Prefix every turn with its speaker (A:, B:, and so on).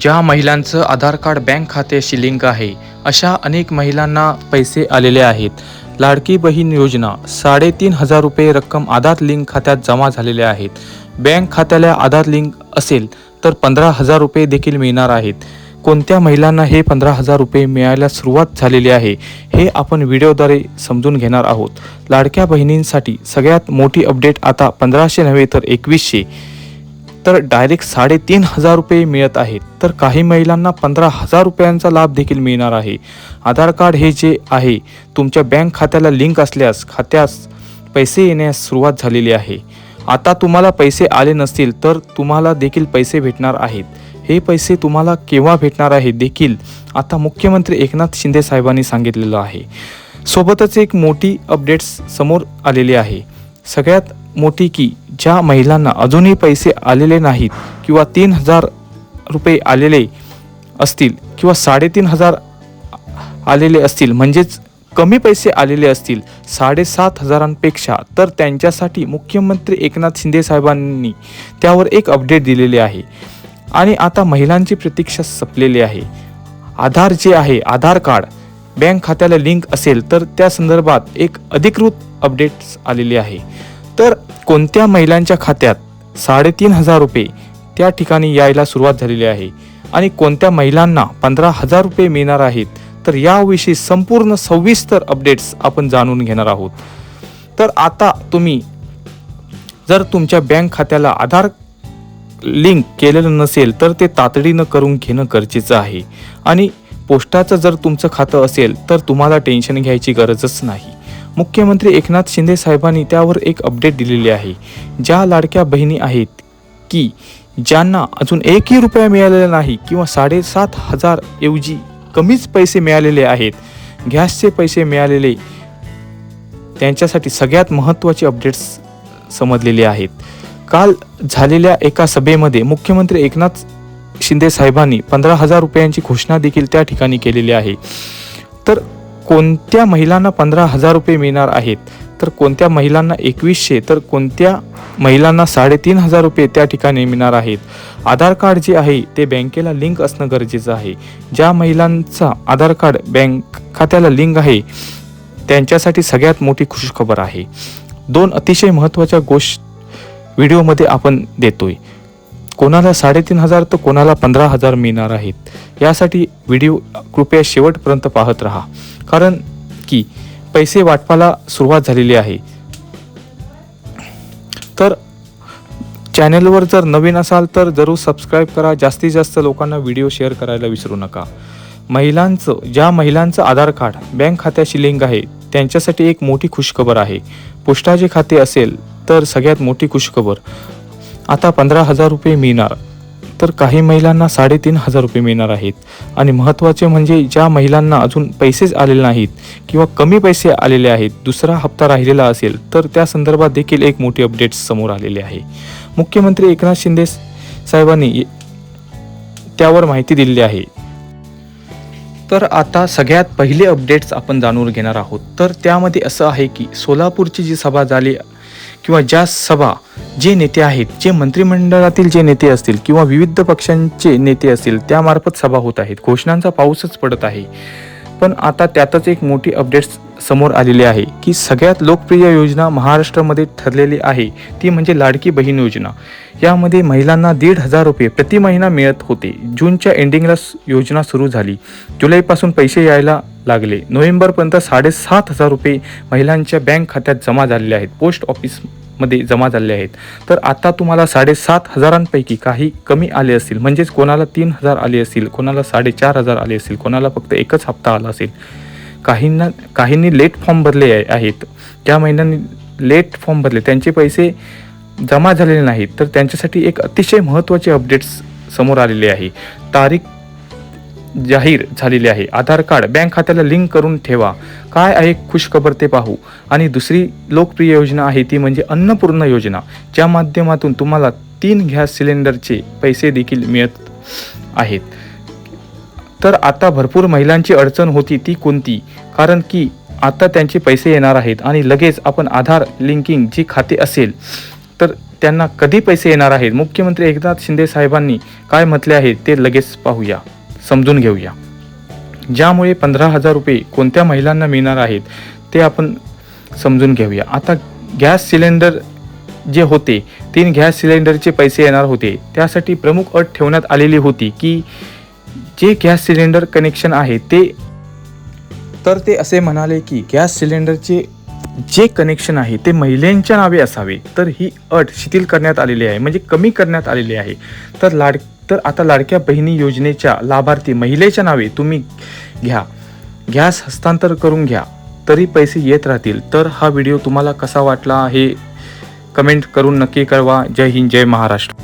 A: ज्या महिलांचं Aadhaar card bank खात्याशी लिंक आहे अशा अनेक महिलांना पैसे आलेले आहेत. लाडकी बहीण योजना साडेतीन हजार रुपये रक्कम आधार लिंक खात्यात जमा झालेले आहेत. बँक खात्याला आधार लिंक असेल तर पंधरा हजार रुपये देखील मिळणार आहेत. कोणत्या महिलांना हे पंधरा हजार रुपये मिळायला सुरुवात झालेली आहे हे आपण व्हिडिओद्वारे समजून घेणार आहोत. लाडक्या बहिणींसाठी सगळ्यात मोठी अपडेट आता पंधराशे नव्हे तर एकवीसशे. तर डायरेक्ट साडेतीन हजार रुपये मिळत आहेत. तर काही महिलांना पंधरा हजार रुपयांचा लाभ देखील मिळणार आहे. आधार कार्ड हे जे आहे तुमच्या बँक खात्याला लिंक असल्यास खात्यास पैसे येण्यास सुरुवात झालेली आहे. आता तुम्हाला पैसे आले नसतील तर तुम्हाला देखील पैसे भेटणार आहेत. हे पैसे तुम्हाला केव्हा भेटणार आहे देखील आता मुख्यमंत्री एकनाथ शिंदे साहेबांनी सांगितलेलं आहे. सोबतच एक मोठी अपडेट्स समोर आलेली आहे. सगळ्यात मोठी की ज्या महिलांना अजूनही पैसे आलेले नाहीत किंवा तीन हजार रुपये आलेले असतील किंवा साडेतीन हजार आलेले असतील म्हणजेच कमी पैसे आलेले असतील साडेसात हजारांपेक्षा तर त्यांच्यासाठी मुख्यमंत्री एकनाथ शिंदे साहेबांनी त्यावर एक अपडेट दिलेले आहे. आणि आता महिलांची प्रतीक्षा संपलेली आहे. आधार जे आहे आधार कार्ड बँक खात्याला लिंक असेल तर त्या संदर्भात एक अधिकृत अपडेट्स आलेली आहे. तर कोणत्या महिलांच्या खात्यात साडेतीन हजार रुपये त्या ठिकाणी यायला सुरुवात झालेली आहे आणि कोणत्या महिलांना पंधरा हजार रुपये मिळणार आहेत तर याविषयी संपूर्ण सविस्तर अपडेट्स आपण जाणून घेणार आहोत. तर आता तुम्ही जर तुमच्या बँक खात्याला आधार लिंक केलेलं नसेल तर ते तातडीनं करून घेणं गरजेचं आहे. आणि पोस्टाचं जर तुमचं खातं असेल तर तुम्हाला टेन्शन घ्यायची गरजच नाही. मुख्यमंत्री एकनाथ शिंदे साहेबांनी त्यावर एक अपडेट दिलेली आहे. ज्या लाडक्या बहिणी आहेत की ज्यांना अजून एकही रुपया मिळालेला नाही किंवा साडेसात हजार ऐवजी कमीच पैसे मिळालेले आहेत गॅसचे पैसे मिळालेले त्यांच्यासाठी सगळ्यात महत्त्वाचे अपडेट्स समजलेले आहेत. काल झालेल्या एका सभेमध्ये मुख्यमंत्री एकनाथ शिंदे साहेबांनी पंधरा हजार रुपयांची घोषणा देखील त्या ठिकाणी केलेली आहे. तर कोणत्या महिलांना पंधरा हजार रुपये मिळणार आहेत? तर कोणत्या महिलांना एकवीसशे तर कोणत्या महिलांना साडेतीन हजार रुपये त्या ठिकाणी मिळणार आहेत? आधार कार्ड जे आहे ते बँकेला लिंक असणं गरजेचं आहे. ज्या महिलांचा आधार कार्ड बँक खात्याला लिंक आहे त्यांच्यासाठी सगळ्यात मोठी खुशखबर आहे. दोन अतिशय महत्त्वाच्या गोष्ट व्हिडिओमध्ये आपण देतोय. कोणाला साडेतीन हजार तर कोणाला पंधरा हजार मिळणार आहेत. यासाठी व्हिडिओ कृपया शेवटपर्यंत पाहत राहा. कारण की पैसे वाटपाला सुरुवात झालेली आहे. तर चॅनेलवर जर नवीन असाल तर जरूर सबस्क्राईब करा. जास्तीत जास्त लोकांना व्हिडिओ शेअर करायला विसरू नका. महिलांचं ज्या महिलांचं आधार कार्ड बँक खात्याशी लिंक आहे त्यांच्यासाठी एक मोठी खुशखबर आहे. पोस्टाचे खाते असेल तर सगळ्यात मोठी खुशखबर. आता पंधरा हजार रुपये मिळणार. तर काही महिलांना साडेतीन हजार रुपये मिळणार आहेत. आणि महत्त्वाचे म्हणजे ज्या महिलांना अजून पैसेच आलेले नाहीत किंवा कमी पैसे आलेले आहेत दुसरा हप्ता राहिलेला असेल तर त्या संदर्भात देखील एक मोठी अपडेट्स समोर आलेले आहे. मुख्यमंत्री एकनाथ शिंदे साहेबांनी त्यावर माहिती दिलेली आहे. तर आता सगळ्यात पहिले अपडेट्स आपण जाणून घेणार आहोत. तर त्यामध्ये असं आहे की सोलापूरची जी सभा झाली किंवा ज्या सभा जे नेते आहेत जे मंत्रिमंडळातील जे नेते असतील किंवा विविध पक्षांचे नेते असतील त्यामार्फत सभा होत आहेत. घोषणांचा पाऊसच पडत आहे. पण आता त्यातच एक मोठी अपडेट्स समोर आलेली आहे की सगळ्यात लोकप्रिय योजना महाराष्ट्रामध्ये ठरलेली आहे. ती म्हणजे लाडकी बहीण योजना. यामध्ये महिलांना दीड हजार रुपये प्रति महिना मिळत होते. जूनच्या एंडिंगला योजना सुरू झाली. जुलैपासून पैसे यायला लागले. नोव्हेंबरपर्यंत साडेसात हजार रुपये महिलांच्या बँक खात्यात जमा झालेले आहेत. पोस्ट ऑफिसमध्ये जमा झालेले आहेत. तर आता तुम्हाला साडेसात हजारांपैकी काही कमी आले असतील. म्हणजेच कोणाला तीन हजार आले असतील कोणाला साडेचार हजार आले असतील कोणाला फक्त एकच हप्ता आला असेल. काहींना काहींनी लेट फॉर्म भरले आहेत. त्या महिन्यांनी लेट फॉर्म भरले. त्यांचे पैसे जमा झालेले नाहीत. तर त्यांच्यासाठी एक अतिशय महत्त्वाचे अपडेट्स समोर आलेले आहे. तारीख जाहीर झालेली आहे. आधार कार्ड बँक खात्याला लिंक करून ठेवा. काय आहे खुशखबर ते पाहू. आणि दुसरी लोकप्रिय योजना आहे ती म्हणजे अन्नपूर्ण योजना. ज्या माध्यमातून तुम्हाला तीन गॅस सिलेंडरचे पैसे देखील मिळत आहेत. तर आता भरपूर महिलांची अडचण होती ती कोणती? कारण की आता त्यांचे पैसे येणार आहेत आणि लगेच आपण आधार लिंकिंग जी खाते असेल तर त्यांना कधी पैसे येणार आहेत? मुख्यमंत्री एकनाथ शिंदे साहेबांनी काय म्हटले आहे ते लगेच पाहूया. समजून घेऊया. ज्यामुळे पंधरा हजार रुपये कोणत्या महिलांना मिळणार आहेत ते आपण समजून घेऊया. आता गॅस सिलेंडर जे होते तीन गॅस सिलेंडरचे पैसे येणार होते. त्यासाठी प्रमुख अट ठेवण्यात आलेली होती की जे गॅस सिलेंडर कनेक्शन आहे ते तर ते असे म्हणाले की गॅस सिलेंडरचे जे कनेक्शन आहे ते महिलांच्या नावे असावे. तर ही अट शिथिल करण्यात आलेली आहे म्हणजे कमी करण्यात आलेली आहे. तर लाड तर आता लाडक्या बहिणी योजनेच्या लाभार्थी महिलेच्या नावे तुम्ही घ्या. गॅस हस्तांतर करून घ्या. तरी पैसे येत राहतील. तर हा व्हिडिओ तुम्हाला कसा वाटला हे कमेंट करून नक्की कळवा. जय हिंद जय महाराष्ट्र.